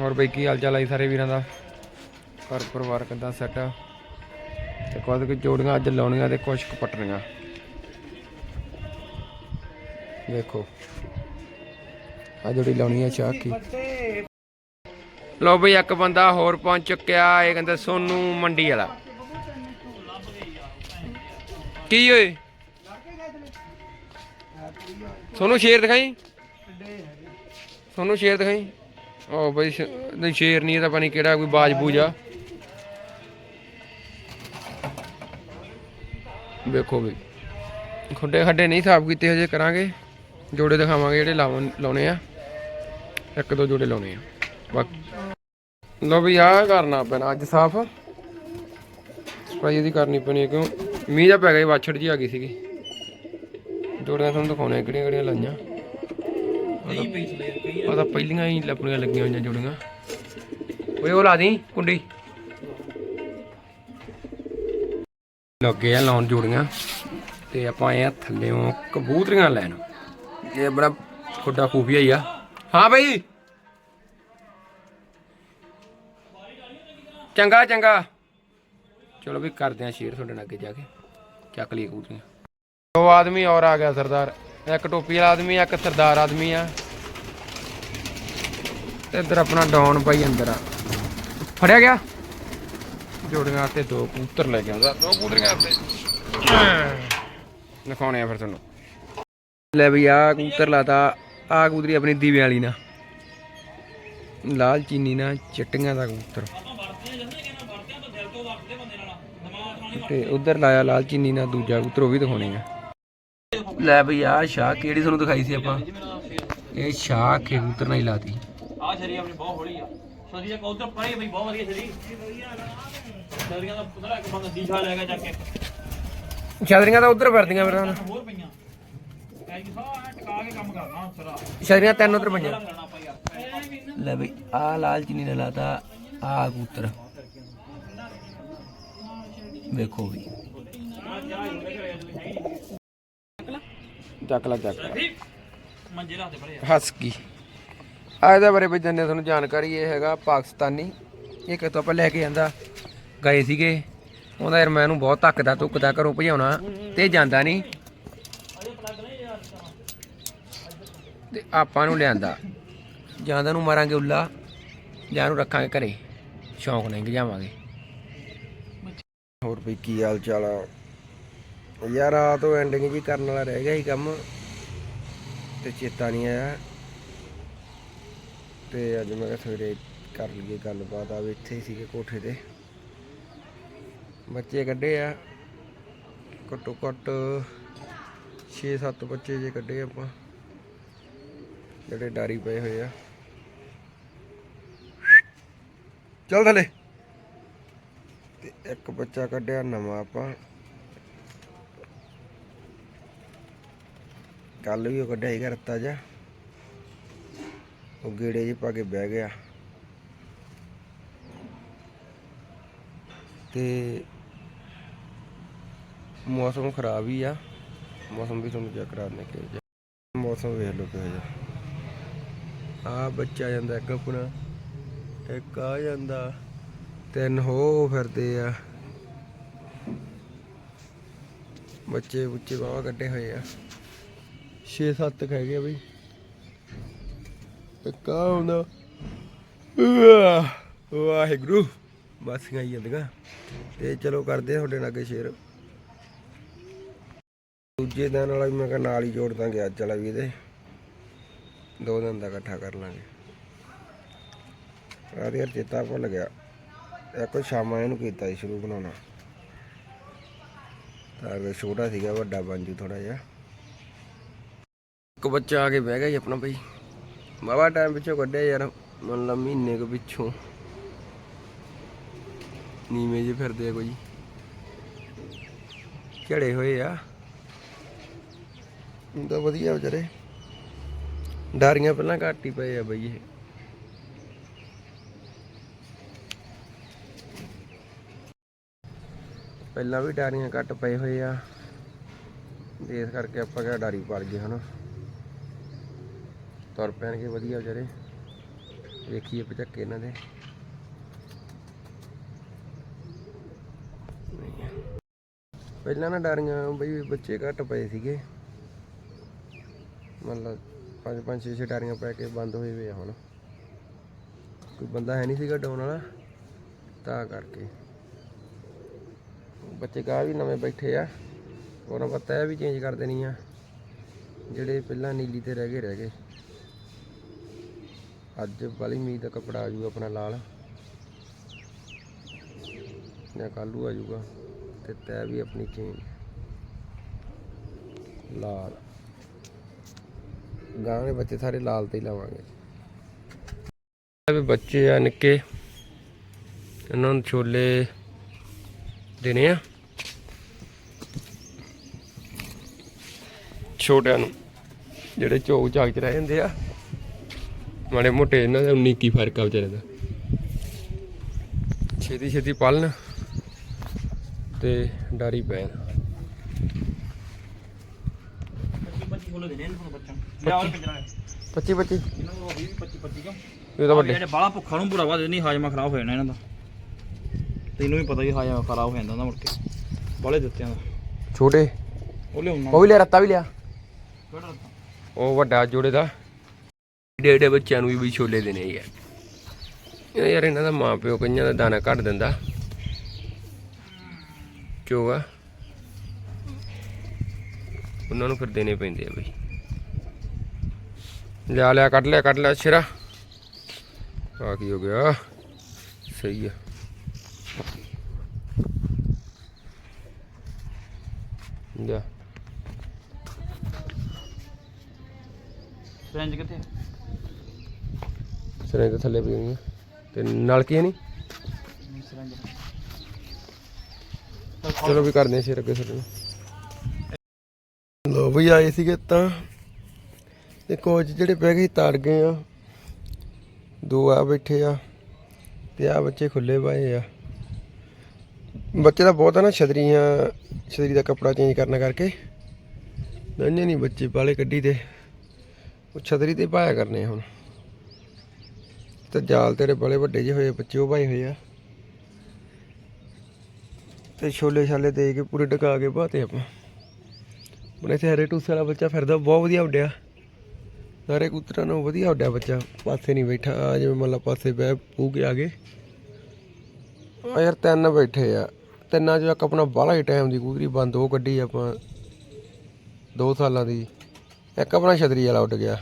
ਹੋਰ ਬਈ ਕੀ ਹਾਲ ਚਾਲ ਆਈ ਸਾਰੇ ਵੀਰਾਂ ਦਾ? ਘਰ ਪਰਿਵਾਰ ਕਿੱਦਾਂ ਸੈੱਟ ਆ? ਤੇ ਕੁਝ ਕੁ ਜੋੜੀਆਂ ਅੱਜ ਲਾਉਣੀਆਂ ਤੇ ਕੁਝ ਕੁ ਪਟਣੀਆਂ। ਵੇਖੋ ਆ ਜੋੜੀ ਲਾਉਣੀ ਹੈ ਚਾਹ ਕੀ? ਲੋ ਬਈ ਇੱਕ ਬੰਦਾ ਹੋਰ ਪਹੁੰਚ ਚੁੱਕਿਆ, ਇਹ ਕਹਿੰਦਾ ਸੋਨੂ ਮੰਡੀ ਵਾਲਾ। ਕੀ ਓਏ? ਸੋਨੂੰ ਸ਼ੇਰ ਦਿਖਾਈ? ਸੋਨੂੰ ਸ਼ੇਰ ਦਿਖਾਈ? ਉਹ ਬਈ ਸ਼- ਨਹੀਂ ਸ਼ੇਰ ਨਹੀਂ ਇਹ ਤਾਂ ਪਤਾ ਨਹੀਂ ਕਿਹੜਾ ਕੋਈ ਬਾਜ ਬੂਜ ਆ। ਵੇਖੋ ਵੀ ਖੁੱਡੇ ਖੱਡੇ ਨਹੀਂ ਸਾਫ਼ ਕੀਤੇ ਹਜੇ ਕਰਾਂਗੇ। ਜੋੜੇ ਦਿਖਾਵਾਂਗੇ ਜਿਹੜੇ ਲਾਉਣ ਲਾਉਣੇ ਆ। ਇੱਕ ਦੋ ਜੋੜੇ ਲਾਉਣੇ ਆ। ਬਾਕੀ ਲੋ ਵੀ ਆ ਕਰਨਾ ਪੈਣਾ ਅੱਜ ਸਾਫ਼। ਸਫ਼ਾਈ ਇਹਦੀ ਕਰਨੀ ਪੈਣੀ ਹੈ ਕਿਉਂ? ਮੀਂਹ ਜਾ ਪੈ ਗਿਆ ਸੀ, ਵਾਛੜ ਜੀ ਆ ਗਈ ਸੀਗੀ। ਜੋੜੀਆਂ ਤੁਹਾਨੂੰ ਦਿਖਾਉਣੇ ਕਿਹੜੀਆਂ ਕਿਹੜੀਆਂ ਲਾਈਆਂ। ਉਹ ਤਾਂ ਪਹਿਲੀਆਂ ਹੀ ਲੱਪੜੀਆਂ ਲੱਗੀਆਂ ਹੋਈਆਂ ਜੋੜੀਆਂ। ਓਏ ਉਹ ਲਾ ਦੀ ਕੁੰਡੀ। ਲੱਗੇ ਆ ਲਾਉਣ ਜੋੜੀਆਂ ਤੇ ਆਪਾਂ ਆਏ ਆ ਥੱਲੇੋਂ ਕਬੂਤਰੀਆਂ ਲੈਣ। ਇਹ ਬੜਾ ਖੁੱਡਾ ਖੂਫੀਆ ਹੀ ਆ। ਹਾਂ ਬਈ। ਚੰਗਾ ਚੰਗਾ। ਚਲੋ ਵੀ ਕਰਦੇ ਆ ਸ਼ੇਰ ਤੁਹਾਡੇ ਨਾਲ ਅੱਗੇ ਜਾ ਕੇ। ਚੱਕ ਲਈ ਕਬੂਤਰੀਆਂ। ਦੋ ਆਦਮੀ ਔਰ ਆ ਗਿਆ ਸਰਦਾਰ। ਇੱਕ ਟੋਪੀ ਵਾਲਾ ਆਦਮੀ ਆ, ਇੱਕ ਸਰਦਾਰ ਆਦਮੀ ਆ। ਤੇ ਇੱਧਰ ਆਪਣਾ ਡੌਨ ਭਾਈ ਅੰਦਰ ਆ। ਫੜਿਆ ਗਿਆ? ਜੋੜੀਆਂ ਤੇ ਦੋ ਕਬੂਤਰ ਲੈ ਕੇ ਆਉਂਦਾ ਦੋ ਕਬੂਤਰੀਆਂ ਤੇ ਦਿਖਾਉਣੇ ਆ ਫਿਰ ਤੁਹਾਨੂੰ। ਲੈ ਵੀ ਆ ਕਬੂਤਰ ਲਾਤਾ ਆ ਕਬੂਤਰੀ ਆਪਣੀ ਦੀਵੇ ਵਾਲੀ ਨਾ। ਲਾਲ ਚੀਨੀ ਨਾ ਚਿੱਟੀਆਂ ਦਾ ਕਬੂਤਰ। ਤੇ ਉਧਰ ਲਾਇਆ ਲਾਲ ਚੀਨੀ ਨਾਲ ਦੂਜਾ ਕਬੂਤਰ ਉਹ ਵੀ ਦਿਖਾਉਣੇ ਆ। ਲੈ ਬਈ ਆ ਸ਼ਾਹ ਕਿਹੜੀ ਤੁਹਾਨੂੰ ਦਿਖਾਈ ਸੀ ਆਪਾਂ? ਇਹ ਸ਼ਾਹ ਕੇ ਕਬੂਤਰ ਨਾਲ ਹੀ ਲਾਤੀ। ਆ ਸ਼ਰੀ ਆਪਣੀ ਬਹੁਤ ਹੌਲੀ ਆ। ਸ਼ਰੀ ਦਾ ਉਧਰ ਪਰੇ ਬਈ ਬਹੁਤ ਵਧੀਆ ਸ਼ਰੀ ਸ਼ਰੀਆਂ ਦਾ ਪਤਾ ਇੱਕ ਬੰਦਾ ਦੀਸ਼ਾ ਲੈ ਗਿਆ ਚੱਕ ਕੇ। ਛਤਰੀਆਂ ਤਾਂ ਉਧਰ ਫਿਰਦੀਆਂ ਮੇਰੇ ਨਾਲ ਹੋਰ ਪਈਆਂ। ਐ ਕਿ ਸਾਰਾ ਟਿਕਾ ਕੇ ਕੰਮ ਕਰਨਾ ਸਰਾ। ਛਤਰੀਆਂ ਤਿੰਨ ਉਧਰ ਪਈਆਂ। ਲੈ ਬਈ ਆ ਲਾਲ ਚੀਨੀ ਨਾਲ ਲਾਤਾ ਆ ਕਬੂਤਰ। ਵੇਖੋ ਵੀ ਚੱਕ ਲਾ। ਚੱਕ ਲਾ ਮੰਜੇ ਰੱਖ ਦੇ ਪਰੇ ਹੱਸ ਕੀ ਆ ਇਹਦੇ ਬਾਰੇ ਬਈ ਜੰਨੇ ਤੁਹਾਨੂੰ ਜਾਣਕਾਰੀ ਇਹ ਹੈਗਾ ਪਾਕਿਸਤਾਨੀ। ਇਹ ਕਿਤੋਂ ਆਪਾਂ ਲੈ ਕੇ ਜਾਂਦਾ ਗਏ ਸੀਗੇ। ਉਹਦਾ ਯਾਰ ਮੈਂ ਇਹਨੂੰ ਬਹੁਤ ਧੱਕਦਾ ਧੁੱਕਦਾ ਘਰੋਂ ਭਜਾਉਣਾ ਤੇ ਜਾਂਦਾ ਨਹੀਂ। ਤੇ ਆਪਾਂ ਨੂੰ ਲਿਆਂਦਾ। ਜਾਂਦਾ ਨੂੰ ਮਾਰਾਂਗੇ ਉੱਲਾ। ਜਾਂ ਨੂੰ ਰੱਖਾਂਗੇ ਘਰੇ। ਸ਼ੌਂਕ ਨਹੀਂ ਗਜਾਵਾਂਗੇ ਹੋਰ ਵੀ ਕੀ ਹਾਲ ਚਾਲ ਆ? ਯਾਰ ਆ ਤੋਂ ਐਂਡਿੰਗ ਜੀ ਕਰਨ ਵਾਲਾ ਰਹਿ ਗਿਆ ਹੀ ਕੰਮ। ਤੇ ਚੇਤਾ ਨਹੀਂ ਆਇਆ। ਤੇ ਅੱਜ ਮੈਂ ਕਿਹਾ ਸਵੇਰੇ ਕਰ ਲਈਏ ਗੱਲਬਾਤ ਆ ਵੀ ਇੱਥੇ ਹੀ ਸੀਗੇ ਕੋਠੇ ਤੇ। ਬੱਚੇ ਕੱਢੇ ਆ। ਘੱਟੋ ਘੱਟ 6-7 ਬੱਚੇ ਜੇ ਕੱਢੇ ਆਪਾਂ, ਜਿਹੜੇ ਡਾਰੀ ਪਏ ਹੋਏ ਆ। ਚੱਲ ਥੱਲੇ। ਤੇ ਇੱਕ ਬੱਚਾ ਕੱਢਿਆ ਨਵਾਂ ਆਪਾਂ। ਕੱਲ ਵੀ ਉਹ ਕੱਢਿਆ ਸੀਗਾ ਰੱਤਾ ਜਾ ਉਹ ਗੇੜੇ ਜੀ ਪਾ ਕੇ ਬਹਿ ਗਿਆ। ਤੇ ਮੌਸਮ ਖਰਾਬ ਹੀ ਆ। ਮੌਸਮ ਵੀ ਤੁਹਾਨੂੰ ਚੈੱਕ ਕਰਾ ਕਿ ਮੌਸਮ ਵੇਖ ਲਓ ਕਿਹੋ ਜਿਹਾ। ਆ ਬੱਚਾ ਜਾਂਦਾ ਇੱਕ ਆਪਣਾ, ਇੱਕ ਆ ਜਾਂਦਾ, ਤਿੰਨ ਹੋ ਫਿਰਦੇ ਆ। ਬੱਚੇ ਬੁੱਚੇ ਬਾਵਾ ਕੱਢੇ ਹੋਏ ਆ। 6-7 ਹੈਗੇ ਗਏ ਬਈ। ਇੱਕ ਹੁੰਦਾ ਵਾਹਿਗੁਰੂ ਬਾਸੀਆਂ ਹੀ ਜਾਂਦੀਆਂ ਤੇ ਚਲੋ ਕਰਦੇ ਆ ਤੁਹਾਡੇ ਨਾਲ ਅੱਗੇ ਸ਼ੇਰ ਦੂਜੇ ਦਿਨ ਵਾਲਾ ਮੈਂ ਕਿਹਾ ਨਾਲ ਹੀ ਜੋੜ ਦਾਂਗੇ, ਅੱਜ ਵਾਲਾ ਵੀ ਇਹਦੇ। ਦੋ ਦਿਨ ਦਾ ਇਕੱਠਾ ਕਰ ਲਾਂਗੇ। ਰਾਤ ਯਾਰ ਚੇਤਾ ਭੁੱਲ ਗਿਆ। ਇੱਕ ਸ਼ਾਮਾਂ ਇਹਨੂੰ ਕੀਤਾ ਸੀ, ਸ਼ੁਰੂ ਬਣਾਉਣਾ। ਤਾਂ ਛੋਟਾ ਸੀਗਾ, ਵੱਡਾ ਬਣ ਜੂ ਥੋੜਾ ਜਿਹਾ। ਇੱਕ ਬੱਚਾ ਆ ਕੇ ਬਹਿ ਗਿਆ ਜੀ ਆਪਣਾ ਬਈ। ਬਾਬਾ ਟਾਈਮ ਪਿੱਛੋਂ ਕੱਢਿਆ ਯਾਰ, ਮੰਨ ਲਾ ਮਹੀਨੇ ਕੁ ਪਿੱਛੋਂ। ਨੀਵੇਂ ਜੇ ਫਿਰਦੇ ਆ ਕੋਈ। ਝੜੇ ਹੋਏ ਆ। ਹੁਣ ਵਧੀਆ ਵਿਚਾਰੇ। ਡਾਰੀਆਂ ਪਹਿਲਾਂ ਘੱਟ ਹੀ ਪਏ ਆ ਬਈ ਇਹ। ਪਹਿਲਾਂ ਵੀ ਡਾਰੀਆਂ ਘੱਟ ਪਏ ਹੋਏ ਆ। ਇਸ ਕਰਕੇ ਆਪਾਂ ਕਿਹਾ ਡਾਰੀ ਪੜ ਗਏ ਹਨਾ ਤੁਰ ਪੈਣਗੇ, ਵਧੀਆ ਵਿਚਾਰੇ। ਵੇਖੀਏ ਪਚੱਕੇ ਇਹਨਾਂ ਦੇ। ਪਹਿਲਾਂ ਨਾ ਡਾਰੀਆਂ ਬਈ ਬੱਚੇ ਘੱਟ ਪਏ ਸੀਗੇ। ਮਤਲਬ ਪੰਜ ਪੰਜ, ਛੇ ਛੇ ਡਾਰੀਆਂ ਪੈ ਕੇ ਬੰਦ ਹੋਏ ਹੋਏ ਆ ਹੁਣ। ਕੋਈ ਬੰਦਾ ਹੈ ਨਹੀਂ ਸੀਗਾ ਡਾਉਣ ਵਾਲਾ, ਤਾਂ ਕਰਕੇ। ਬੱਚੇ ਗਾਹ ਵੀ ਨਵੇਂ ਬੈਠੇ ਆ ਉਹਨਾਂ ਪਤਾ ਹੈ ਵੀ ਚੇਂਜ ਕਰ ਦੇਣੀ ਆ। ਜਿਹੜੇ ਪਹਿਲਾਂ ਨੀਲੀ ਤੇ ਰਹਿ ਗਏ ਰਹਿ ਗਏ। ਅੱਜ ਵਾਲੀ ਮੀਂਹ ਦਾ ਕੱਪੜਾ ਆ ਜੂਗਾ ਆਪਣਾ ਲਾਲ। ਜਾਂ ਕੱਲੂ ਆ ਜੂਗਾ ਤੇ ਤੈ ਵੀ ਆਪਣੀ ਚੇਂਜ ਲਾਲ। ਗਾਂ ਦੇ ਬੱਚੇ ਸਾਰੇ ਲਾਲ ਤੇ ਹੀ ਲਾਵਾਂਗੇ। ਵੀ ਬੱਚੇ ਆ ਨਿੱਕੇ। ਇਹਨਾਂ ਨੂੰ ਛੋਲੇ ਦੇਣੇ ਆ। ਛੋਟਿਆਂ ਨੂੰ ਜਿਹੜੇ ਝੋਕ ਝਾਕ ਚ ਰਹਿ ਜਾਂਦੇ ਆ। ਮਾੜੇ ਮੋਟੇ ਇਹਨਾਂ ਦਾ 19 ਕੀ ਫ਼ਰਕ ਆ ਵਿਚਾਰੇ ਦਾ। ਛੇਤੀ ਛੇਤੀ ਪਾਲਣ ਤੇ ਡਾਰੀ ਪੈਣ ਬੱਚੀ ਖੋਲੋ ਦੇਣੇ ਇਹਨੂੰ ਬੱਚਾ ਲਿਆ ਉਹ ਪਿੰਜਰਾ 25 25 ਇਹਨਾਂ ਨੂੰ 20 25 25 ਕਿਉਂ? ਇਹ ਤਾਂ ਵੱਡੇ। ਜਿਹੜੇ ਬਾਲਾ ਭੁੱਖਾ ਨੂੰ ਬੁਰਾ ਵਾ ਨਹੀਂ ਹਾਜਮਾ ਖਰਾਬ ਹੋ ਜਾਣਾ ਇਹਨਾਂ ਦਾ। ਤੈਨੂੰ ਵੀ ਪਤਾ ਹੀ ਹਾਜਮਾ ਖਰਾਬ ਹੋ ਜਾਂਦਾ ਨਾ ਮੁੜ ਕੇ। ਬਾਲੇ ਦਿੱਤਿਆਂ ਦਾ। ਛੋਟੇ। ਉਹ ਲਿਆਉਣਾ। ਉਹ ਵੀ ਲਿਆ ਰੱਤਾ ਵੀ ਲਿਆ। ਕਿਹੜਾ? ਉਹ ਵੱਡਾ ਜੋੜੇ ਦਾ। ਏਡੇ ਏਡੇ ਬੱਚਿਆਂ ਨੂੰ ਵੀ ਵੀ ਛੋਲੇ ਦੇਣੇ ਹੀ ਆ। ਯਾਰ ਇਹਨਾਂ ਦਾ ਮਾਂ ਪਿਓ ਕਈਆਂ ਦਾ ਦਾਣਾ ਘੱਟ ਦਿੰਦਾ। ਕਿਉਂ ਆ? ਉਹਨਾਂ ਨੂੰ ਫਿਰ ਦੇਣੇ ਪੈਂਦੇ ਆ ਬਈ। ਲਿਆ ਲਿਆ, ਕੱਢ ਲਿਆ ਕੱਢ ਲਿਆ ਸ਼ੇਰਾ। ਆ ਕੀ ਹੋ ਗਿਆ? ਸਹੀ ਆ। ਲਿਆ। ਰੇਂਜ ਕਿੱਥੇ? ਸਿਰੇ ਦੇ ਥੱਲੇ ਪਈ ਹੋਈ ਆ। ਤੇ ਨਲਕੀ ਨਹੀਂ ਚਲੋ ਵੀ ਕਰਦੇ ਆ ਸ਼ੇਰ ਅੱਗੇ ਸਿਰ ਨੂੰ। ਲੋ ਵੀ ਆਏ ਸੀਗੇ ਤਾਂ। ਤੇ ਕੋਚ ਜਿਹੜੇ ਬਹਿ ਗਏ ਸੀ, ਤਾੜ ਗਏ ਆ। ਦੋ ਆ ਬੈਠੇ ਆ ਤੇ ਆ ਬੱਚੇ ਖੁੱਲੇ ਪਾਏ ਆ। ਬੱਚੇ ਦਾ ਬਹੁਤ ਆ ਨਾ, ਛਤਰੀਆਂ, ਛਤਰੀ ਦਾ ਕੱਪੜਾ ਚੇਂਜ ਕਰਨਾ ਕਰਕੇ। ਨੰਨੇ ਨਹੀਂ ਬੱਚੇ ਬਾਲੇ ਕੱਢੀ ਤੇ ਉਹ ਛਤਰੀ ਤੇ ਪਾਇਆ ਕਰਨੇ ਆ ਹੁਣ। ਤੇ ਜਾਲ ਤੇਰੇ ਬੜੇ ਵੱਡੇ ਜਿਹੇ ਹੋਏ ਬੱਚੇ ਉਹ ਪਾਏ ਹੋਏ ਆ। ਤੇ ਛੋਲੇ ਛਾਲੇ ਦੇ ਕੇ ਪੂਰੇ ਡਕਾ ਕੇ ਬਾਤੇ ਆਪਾਂ। ਹੁਣ ਇੱਥੇ ਹਰੇ ਟੂਸੇ ਵਾਲਾ ਬੱਚਾ ਫਿਰਦਾ, ਬਹੁਤ ਵਧੀਆ ਉੱਡਿਆ। ਸਾਰੇ ਕੂਤਰਾਂ ਨੂੰ ਵਧੀਆ ਉੱਡਿਆ ਬੱਚਾ, ਪਾਸੇ ਨਹੀਂ ਬੈਠਾ, ਆ ਜਿਵੇਂ ਮੰਨ ਲਾ ਪਾਸੇ ਬਹਿ ਪੂ ਕੇ ਆ ਗਏ। ਆ ਯਾਰ ਤਿੰਨ ਬੈਠੇ ਆ, ਤਿੰਨਾਂ ਚੋਂ ਇੱਕ ਆਪਣਾ ਬਾਹਲਾ ਹੀ ਟਾਈਮ ਦੀ ਕੂਤਰੀ ਬੰਦ ਉਹ ਕੱਢੀ ਆਪਾਂ 2 ਸਾਲਾਂ ਦੀ। ਇੱਕ ਆਪਣਾ ਛਤਰੀ ਵਾਲਾ ਉੱਡ ਗਿਆ।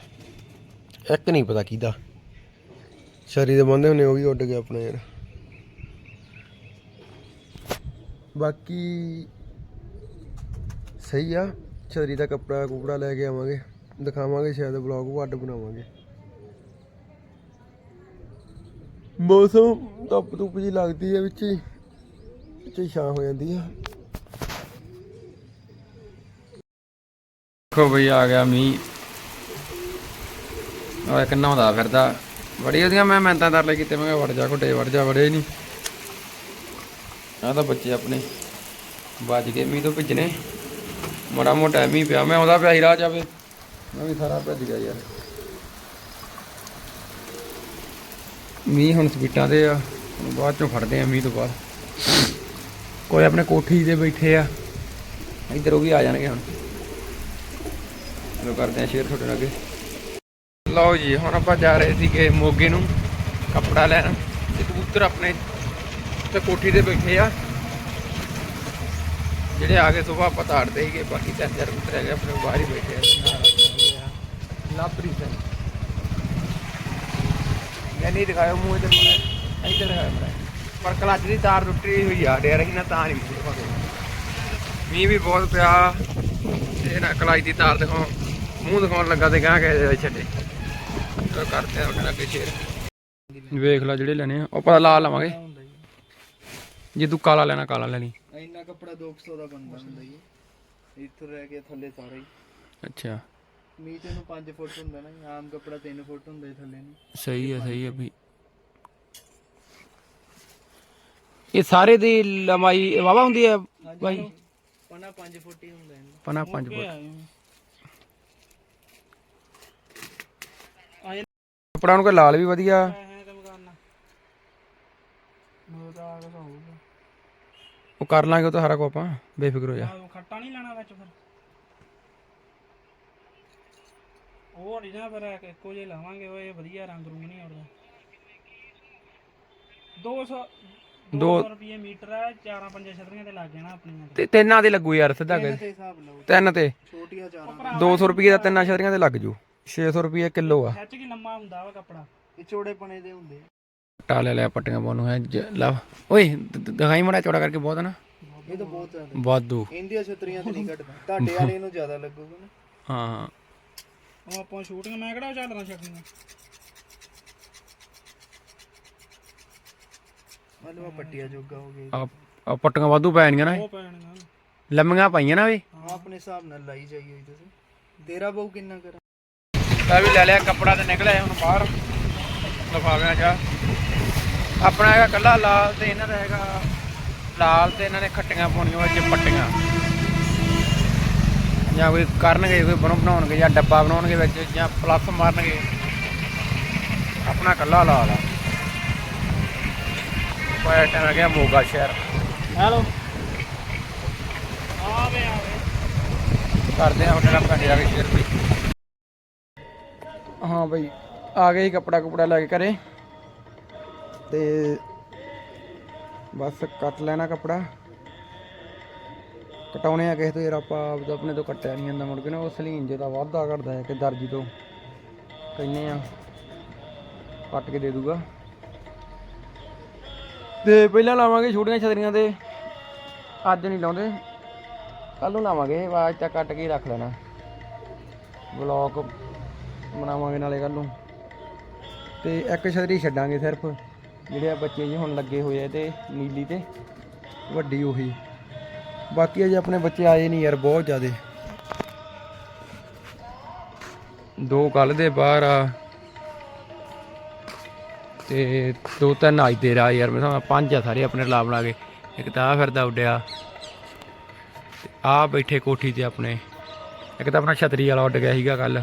ਇੱਕ ਨਹੀਂ ਪਤਾ ਕਿਹਦਾ। ਸ਼ਰੀ ਦੇ ਬੰਦੇ ਹੁੰਨੇ ਉਹ ਵੀ ਉੱਡ ਗਿਆ ਆਪਣਾ ਯਾਰ। ਬਾਕੀ ਸਹੀ ਆ ਛਤਰੀ ਦਾ ਕੱਪੜਾ ਕੁਪੜਾ ਲੈ ਕੇ ਆਵਾਂਗੇ, ਦਿਖਾਵਾਂਗੇ ਸ਼ਾਇਦ ਵਲੌਗ ਵੱਡ ਬਣਾਵਾਂਗੇ। ਮੌਸਮ ਧੁੱਪ ਧੁੱਪ ਜੀ ਲੱਗਦੀ ਹੈ ਵਿੱਚ ਹੀ ਵਿੱਚ ਹੀ ਛਾਂ ਹੋ ਜਾਂਦੀ ਆ। ਦੇਖੋ ਬਈ ਆ ਗਿਆ ਮੀਂਹ। ਉਹ ਇੱਕ ਨਹਾਉਂਦਾ ਫਿਰਦਾ। ਬੜੀ ਉਹਦੀਆਂ ਮੈਂ ਮਿਹਨਤਾਂ ਕਰ ਲਈ ਕੀਤੇ, ਮੈਂ ਕਿਹਾ ਵੜ ਜਾ ਘੁੱਟੇ, ਵੜ ਜਾ, ਵੜੇ ਨਹੀਂ ਆਹ ਤਾਂ ਬੱਚੇ ਆਪਣੇ ਵੱਜ ਗਏ, ਮੀਂਹ ਤੋਂ ਭਿੱਜਣੇ। ਮਾੜਾ ਮੋਟਾ ਮੀਂਹ ਪਿਆ, ਮੈਂ ਆਉਂਦਾ ਪਿਆ ਹੀ ਰਾਹ ਜਾਵੇ ਮੈਂ ਵੀ ਸਾਰਾ ਭਿੱਜ ਗਿਆ ਯਾਰ। ਮੀਂਹ ਹੁਣ ਸਪੀਟਾਂ ਤੇ ਆ, ਹੁਣ ਬਾਅਦ ਚੋਂ ਫੜਦੇ ਆ ਮੀਂਹ ਤੋਂ ਬਾਅਦ। ਕੋਈ ਆਪਣੇ ਕੋਠੀ ਦੇ ਬੈਠੇ ਆ, ਇੱਧਰ ਉਹ ਵੀ ਆ ਜਾਣਗੇ ਹੁਣ। ਚਲੋ ਕਰਦੇ ਆ ਸ਼ੇਅਰ ਤੁਹਾਡੇ ਨਾਲ ਅੱਗੇ। ਲਓ ਜੀ, ਹੁਣ ਆਪਾਂ ਜਾ ਰਹੇ ਸੀਗੇ ਮੋਗੇ ਨੂੰ ਕੱਪੜਾ ਲੈਣ। ਤੇ ਕਬੂਤਰ ਆਪਣੇ ਤੇ ਕੋਠੀ ਤੇ ਬੈਠੇ ਆ। ਜਿਹੜੇ ਆ ਕੇ ਸਵੇਰ ਆਪਾਂ ਤਾੜਦੇ ਸੀਗੇ ਬਾਕੀ ਤਿੰਨ ਚਾਰ ਕਬੂਤਰ ਹੈਗੇ, ਆਪਣੇ ਬਾਹਰ ਹੀ ਬੈਠੇ ਆ। ਲਾਪਰੀ ਸਨ ਮੈਂ ਨਹੀਂ ਦਿਖਾਇਆ ਮੂੰਹ ਇੱਧਰ ਮਾੜਾ ਇੱਧਰ ਦਿਖਾਇਆ ਮਾੜਾ ਪਰ ਕਲੱਚ ਦੀ ਤਾਰ ਟੁੱਟੀ ਹੋਈ ਆ ਡਿਆ ਰਹੀ ਨਾ ਤਾਂ ਨਹੀਂ ਮੂੰਹ ਮੀਂਹ ਵੀ ਬਹੁਤ ਪਿਆ। ਤੇ ਨਾ ਕਲੱਚ ਦੀ ਤਾਰ ਦਿਖਾਉ ਮੂੰਹ ਦਿਖਾਉਣ ਲੱਗਾ ਤੇ ਗਾਂ ਕੇ ਛੱਡੇ। ਚਲੋ ਕਰਦੇ ਆ ਉਹਨਾਂ ਅੱਗੇ ਸ਼ੇਰ। ਵੇਖ ਲੈ ਜਿਹੜੇ ਲੈਣੇ ਆ। ਉਹ ਪਤਾ ਲਾ ਲਵਾਂਗੇ। ਜੇ ਤੂੰ ਕਾਲਾ ਲੈਣਾ ਕਾਲਾ ਲੈ ਲਈ। ਇੰਨਾ ਕੱਪੜਾ 200 ਦਾ ਬਣਦਾ ਹੁੰਦਾ ਜੀ। ਇੱਥੋਂ ਰਹਿ ਕੇ ਥੱਲੇ ਸਾਰਾ। ਹੀ ਅੱਛਾ ਮੀਟ ਨੂੰ 5 ਫੁੱਟ ਹੁੰਦਾ ਨਾ ਆਮ ਕੱਪੜਾ 3 ਫੁੱਟ ਹੁੰਦਾ ਥੱਲੇ ਨੂੰ। ਸਹੀ ਹੈ ਸਹੀ ਹੈ ਵੀ ਇਹ ਸਾਰੇ ਦੀ ਲੰਬਾਈ ਵਾਵਾ ਹੁੰਦੀ ਹੈ ਬਾਈ? ਪਨਾ 5 ਫੁੱਟ ਹੀ ਹੁੰਦਾ ਇਹਨੂੰ ਪਨਾ 5 ਫੁੱਟ। ਕੱਪੜਾ ਨੂੰ ਕੋਈ ਲਾਲ ਵੀ ਵਧੀਆ। ਉਹ ਕਰ ਲਾਂਗੇ ਤਾਂ ਸਾਰਾ ਕੋ ਆਪਾਂ ਬੇਫਿਕਰ ਹੋ ਜਾ। ਖੱਟਾ ਨਹੀਂ ਲੈਣਾ ਵਿੱਚ ਫਿਰ। ਉਹ ਨਹੀਂ ਨਾ ਪਰ ਇੱਕੋ ਜਿਹਾ ਲਾਵਾਂਗੇ ਉਹ ਇਹ ਵਧੀਆ ਰੰਗ ਰੂੰਗ ਨਹੀਂ ਆਉਂਦਾ। 200 200 ਰੁਪਏ ਮੀਟਰ ਆ 4 5 ਛਤਰੀਆਂ ਤੇ ਲੱਗੂ ਯਾਰ ਸਿੱਧਾ ਤਿੰਨ ਤੇ ਛੋਟੀਆਂ 4 200 ਤਿੰਨਾਂ ਛਤਰੀਆਂ ਤੇ ਲੱਗ ਜੂ। 600 ਰੁਪਏ ਕਿਲੋ ਆ। ਖਿੱਚ ਕੀ ਲੰਮਾ ਹੁੰਦਾ ਵਾ ਕੱਪੜਾ। ਇਹ ਚੋੜੇ ਪਣੇ ਦੇ ਹੁੰਦੇ ਟਾ ਲੈ ਲਿਆ ਪੱਟੀਆਂ ਪਾਉਣ ਨੂੰ ਹੈ ਜ- ਲਵ ਓਏ ਦ- ਦ- ਦਿਖਾਈ ਮੜਾ ਚੌੜਾ ਕਰਕੇ ਬਹੁਤ ਆ ਨਾ। ਇਹ ਤਾਂ ਬਹੁਤ ਜ਼ਿਆਦਾ। ਵਾਧੂ ਇੰਡੀਆ ਛਤਰੀਆਂ ਤੇ ਨਹੀਂ ਘਟਦਾ। ਤੁਹਾਡੇ ਵਾਲੇ ਨੂੰ ਜ਼ਿਆਦਾ ਲੱਗੂਗਾ ਨਾ। ਹਾਂ। ਹਾਂ ਉਹ ਆਪਾਂ ਸ਼ੂਟਿੰਗ ਮੈਂ ਕਿਹੜਾ ਚੱਲਣਾ ਛੱਡਣਾ ਮਤਲਬ ਆਹ ਪੱਟੀਆਂ ਜੋਗਾ ਹੋ ਗਏ ਆ ਆ ਪੱਟੀਆਂ ਵਾਧੂ ਪੈਣੀਆਂ ਨਾ ਇਹ। ਉਹ ਪੈਣੀਆਂ ਲੰਮੀਆਂ ਪਾਈਆਂ ਨਾ ਵੀ ਹਾਂ ਆਪਣੇ ਹਿਸਾਬ ਨਾਲ ਲਾਈ ਜਾਈ ਹੋਈ ਤੁਸੀਂ। ਤੇਰਾ ਬਹੁ ਕਿੰਨਾ ਕਰਾਂ? ਮੈਂ ਵੀ ਲੈ ਲਿਆ ਕੱਪੜਾ ਤੇ ਨਿਕਲਿਆ ਹੁਣ ਬਾਹਰ। ਲਫਾਵਿਆਂ ਚ। ਆਪਣਾ ਹੈਗਾ ਕੱਲਾ ਲਾਲ ਤੇ ਇਹਨਾਂ ਦਾ ਹੈਗਾ ਲਾਲ ਤੇ ਇਹਨਾਂ ਨੇ ਖੱਟੀਆਂ ਪਾਉਣੀਆਂ ਵਿੱਚ ਪੱਟੀਆਂ। ਜਾਂ ਕੋਈ ਕਰਨਗੇ ਕੋਈ ਬਣੋ ਬਣਾਉਣਗੇ ਜਾਂ ਡੱਬਾ ਬਣਾਉਣਗੇ ਵਿੱਚ ਜਾਂ ਪਲੱਸ ਮਾਰਨਗੇ। ਆਪਣਾ ਕੱਲਾ ਲਾਲ ਆ। ਕੋਈ ਟਾਈਮ ਗਿਆ ਮੋਗਾ ਸ਼ਹਿਰ। ਹੈਲੋ। ਆਵੇ ਆਵੇ ਕਰਦੇ ਆ ਤੁਹਾਡੇ ਨਾਲ ਪਿੰਡ ਜਾ ਕੇ ਸ਼ੇਅਰ ਬਈ ਹਾਂ ਬਈ, ਆ ਗਏ ਸੀ ਕੱਪੜਾ ਕੁਪੜਾ ਲੈ ਕੇ ਘਰੇ। ਤੇ ਬਸ ਕੱਟ ਲੈਣਾ ਕੱਪੜਾ। ਕਟਾਉਣੇ ਆ ਕਿਸੇ ਤੋਂ ਯਾਰ, ਆਪਾਂ ਆਪਦਾ ਆਪਣੇ ਤੋਂ ਕੱਟਿਆ ਨਹੀਂ ਜਾਂਦਾ ਮੁੜ ਕੇ ਨਾ, ਉਹ ਸਲੀਨ ਜੇ ਦਾ ਵਾਧਾ ਘਟਦਾ ਹੈ, ਕਿ ਦਰਜੀ ਤੋਂ। ਕਹਿੰਨੇ ਆ, ਕੱਟ ਕੇ ਦੇ ਦੂਗਾ। ਤੇ ਪਹਿਲਾਂ ਲਾਵਾਂਗੇ ਛੋਟੀਆਂ ਛਤਰੀਆਂ ਤੇ, ਅੱਜ ਨਹੀਂ ਲਾਉਂਦੇ। ਕੱਲ ਨੂੰ ਲਾਵਾਂਗੇ ਆਵਾਜ਼ ਤਾਂ ਕੱਟ ਕੇ ਹੀ ਰੱਖ ਲੈਣਾ। ਵਲੌਗ ਬਣਾਵਾਂਗੇ ਨਾਲੇ ਕੱਲ ਨੂੰ। ਤੇ ਇੱਕ ਛਤਰੀ ਛੱਡਾਂਗੇ ਸਿਰਫ, ਜਿਹੜੇ ਆ ਬੱਚੇ ਜੀ ਹੁਣ ਲੱਗੇ ਹੋਏ ਆ ਤੇ ਨੀਲੀ ਤੇ ਵੱਡੀ ਉਹੀ। ਬਾਕੀ ਅਜੇ ਆਪਣੇ ਬੱਚੇ ਆਏ ਨਹੀਂ ਯਾਰ, ਬਹੁਤ ਜ਼ਿਆਦੇ। ਦੋ ਕੱਲ ਦੇ ਬਾਹਰ ਆ। ਤੇ ਦੋ ਤਿੰਨ ਅੱਜ ਦੇ ਰਾ ਯਾਰ, ਮੈਂ ਸਮਝਦਾ ਪੰਜ ਆ ਸਾਰੇ ਆਪਣੇ ਲਾ ਬਣਾ ਕੇ। ਇੱਕ ਤਾਂ ਆ ਫਿਰਦਾ ਉੱਡਿਆ। ਆ ਬੈਠੇ ਕੋਠੀ ਤੇ ਆਪਣੇ। ਇੱਕ ਤਾਂ ਆਪਣਾ ਛਤਰੀ ਵਾਲਾ ਉੱਡ ਗਿਆ ਸੀਗਾ ਕੱਲ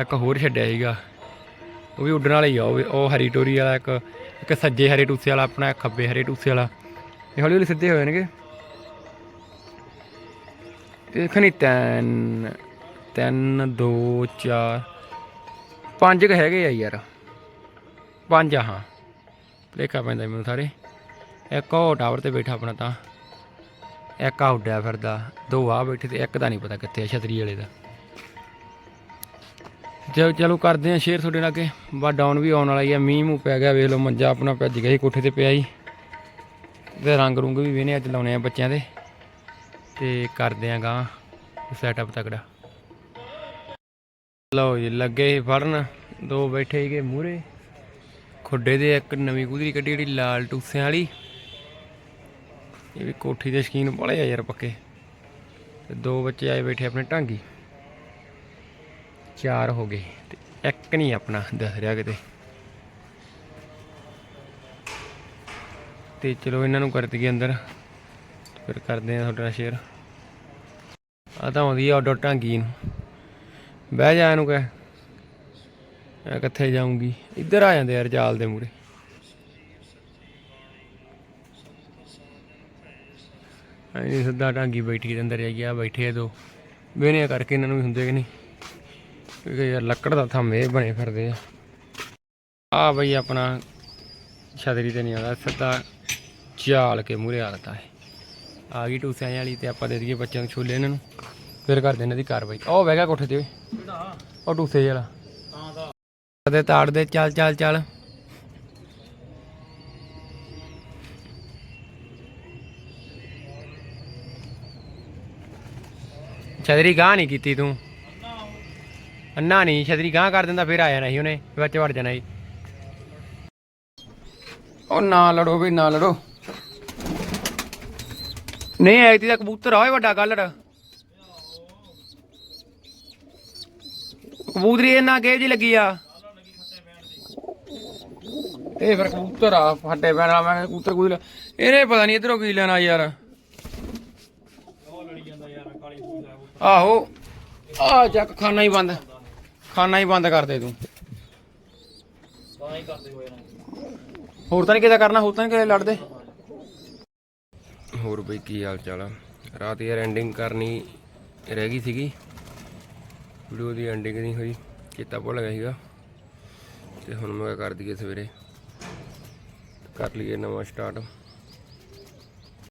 ਇੱਕ ਹੋਰ ਛੱਡਿਆ ਸੀਗਾ। ਉਹ ਵੀ ਉੱਡਣ ਵਾਲਾ ਹੀ ਆ, ਉਹ ਵੀ- ਉਹ ਹਰੀ ਟੋਰੀ ਵਾਲਾ ਇੱਕ ਇੱਕ ਸੱਜੇ ਹਰੇ ਟੂਸੇ ਵਾਲਾ, ਆਪਣਾ ਇੱਕ ਖੱਬੇ ਹਰੇ ਟੂਸੇ ਵਾਲਾ। ਇਹ ਹੌਲੀ ਹੌਲੀ ਸਿੱਧੇ ਹੋ ਜਾਣਗੇ। ਦੇਖਣੀ ਤਿੰਨ ਤਿੰਨ, ਦੋ, ਚਾਰ, ਪੰਜ ਕ ਹੈਗੇ ਆ ਯਾਰ। ਪੰਜ ਆ, ਹਾਂ। ਲੇਖਾ ਪੈਂਦਾ ਮੈਨੂੰ ਸਾਰੇ। ਇੱਕ ਉਹ ਟਾਵਰ ਤੇ ਬੈਠਾ ਆਪਣਾ ਤਾਂ। ਇੱਕ ਆ ਉੱਡਿਆ ਫਿਰਦਾ। ਦੋ ਆ ਬੈਠੇ ਤੇ ਇੱਕ ਦਾ ਨਹੀਂ ਪਤਾ ਕਿੱਥੇ ਆ, ਛਤਰੀ ਵਾਲੇ ਦਾ। ਚਲੋ ਚਲੋ ਕਰਦੇ ਆ ਸ਼ੇਅਰ ਤੁਹਾਡੇ ਨਾਲ ਅੱਗੇ। ਬਾ ਡਾਊਨ ਵੀ ਆਉਣ ਵਾਲਾ ਹੀ ਆ, ਮੀਂਹ ਮੂੰਹ ਪੈ ਗਿਆ, ਵੇਖ ਲਓ ਮੰਜਾ ਆਪਣਾ ਭੱਜ ਗਿਆ ਸੀ, ਕੋਠੇ ਤੇ ਪਿਆ ਸੀ। ਤੇ ਰੰਗ ਰੁੰਗ ਵੀ ਵੇਨੇ ਅੱਜ ਲਾਉਣੇ ਆ ਬੱਚਿਆਂ ਦੇ। ਤੇ ਕਰਦੇ ਆ ਗਾਂ ਸੈਟਅਪ ਤਕੜਾ। ਲਓ ਜੀ, ਲੱਗੇ ਸੀ ਫੜਨ। ਦੋ ਬੈਠੇ ਸੀਗੇ ਮੂਰੇ ਖੁੱਡੇ ਦੇ ਇੱਕ ਨਵੀਂ ਕੁਦਰੀ ਕੱਢੀ ਜਿਹੜੀ ਲਾਲ ਟੂਸਿਆਂ ਵਾਲੀ। ਇਹ ਵੀ ਕੋਠੀ ਦੇ ਸ਼ਕੀਨ ਬੜੇ ਆ ਯਾਰ ਪੱਕੇ। ਤੇ ਦੋ ਬੱਚੇ ਆਏ ਬੈਠੇ ਆਪਣੇ ਢਾਂਗੀ। ਚਾਰ ਹੋ ਗਏ ਤੇ ਇੱਕ ਨਹੀਂ ਆਪਣਾ ਦਿਖ ਰਿਹਾ ਕਿਤੇ। ਤੇ ਚਲੋ ਇਹਨਾਂ ਨੂੰ ਕਰ ਦਈਏ ਅੰਦਰ। ਫਿਰ ਕਰਦੇ ਆ ਤੁਹਾਡੇ ਨਾਲ ਸ਼ੇਅਰ ਆ ਤਾਂ ਆਉਂਦੀ ਆ ਆਡੋ ਢਾਂਗੀ ਨੂੰ। ਬਹਿ ਜਾ ਇਹਨੂੰ ਕਹਿ। ਮੈਂ ਕਿੱਥੇ ਜਾਊਂਗੀ? ਇੱਧਰ ਆ ਜਾਂਦੇ ਯਾਰ ਜਾਲ ਦੇ ਮੂਰੇ ਐਨੀ ਸਿੱਧਾ ਢਾਂਗੀ ਬੈਠੀ ਦੇ ਅੰਦਰ ਜਾਈ ਆ ਬੈਠੇ ਆ ਦੋ। ਵੇਨੇ ਕਰਕੇ ਇਹਨਾਂ ਨੂੰ ਵੀ ਹੁੰਦੇ ਕਿ ਨਹੀਂ? ਕਿਉਂਕਿ ਯਾਰ ਲੱਕੜ ਦਾ ਥੰਮ ਇਹ ਬਣੇ ਫਿਰਦੇ ਆ। ਆ ਬਈ ਆਪਣਾ ਛਤਰੀ ਤੇ ਨਹੀਂ ਆਉਂਦਾ, ਸਿੱਧਾ ਝਾਲ ਕੇ ਮੂਰੇ ਆ ਲਤਾ ਹੈ ਆ ਗਈ ਟੂਸਿਆਂ ਵਾਲੀ ਤੇ ਆਪਾਂ ਦੇ ਦਈਏ ਬੱਚਿਆਂ ਨੂੰ ਛੋਲੇ ਇਹਨਾਂ ਨੂੰ। ਫਿਰ ਕਰਦੇ ਇਹਨਾਂ ਦੀ ਕਾਰਵਾਈ। ਉਹ ਬਹਿ ਗਿਆ ਕੋਠੇ ਤੇ ਉਹ ਟੂਸੇ ਵਾਲਾ। ਤਾਂ ਦਾ ਤਾੜ ਦੇ ਚੱਲ ਚੱਲ ਚੱਲ। ਛਤਰੀ ਗਾਹ ਨਹੀਂ ਕੀਤੀ ਤੂੰ। ਅੰਨਾ ਨਹੀਂ, ਛਤਰੀ ਗਾਂ ਕਰ ਦਿੰਦਾ, ਫਿਰ ਆ ਜਾਣਾ ਸੀ ਉਹਨੇ, ਵਿੱਚ ਵੜ ਜਾਣਾ ਸੀ ਉਹ ਨਾ ਲੜੋ ਵੀ ਨਾ ਲੜੋ। ਨਹੀਂ ਐਤੀ ਦਾ ਕਬੂਤਰ ਆ ਓਏ ਵੱਡਾ ਗੱਲੜ ਕਬੂਤਰੀ ਇਹਨਾਂ ਕੇ ਜੀ ਲੱਗੀ ਆ? ਇਹ ਫਿਰ ਕਬੂਤਰ ਆ, ਫੱਟੇ ਪੈਣ ਵਾਲਾ, ਮੈਂ ਕਬੂਤਰ ਕੋਈ ਇਹਨੇ ਪਤਾ ਨਹੀਂ ਇਧਰੋਂ ਕੀ ਲੈਣਾ ਯਾਰ। ਉਹ ਆਹੋ ਆ ਚੱਕ, ਖਾਨਾ ਹੀ ਬੰਦ। ਖਾਣਾ ਹੀ ਬੰਦ ਕਰ ਦੇ ਤੂੰ। ਤਾਂ ਹੀ ਕਰਦੇ ਹੋਏ ਨਾ। ਹੋਰ ਤਾਂ ਨਹੀਂ ਕਿਤੇ ਕਰਨਾ ਹੋਰ ਤਾਂ ਨਹੀਂ ਕਿਤੇ ਲੜਦੇ। ਹੋਰ ਬਈ ਕੀ ਹਾਲ ਚਾਲ ਆ? ਰਾਤ ਯਾਰ ਐਂਡਿੰਗ ਕਰਨੀ ਰਹਿ ਗਈ ਸੀਗੀ। ਵੀਡੀਓ ਦੀ ਐਂਡਿੰਗ ਨਹੀਂ ਹੋਈ ਚੇਤਾ ਭੁੱਲ ਗਿਆ ਸੀਗਾ। ਤੇ ਹੁਣ ਮੈਂ ਕਰ ਦਈਏ ਸਵੇਰੇ। ਕਰ ਲਈਏ ਨਵਾਂ ਸਟਾਰਟ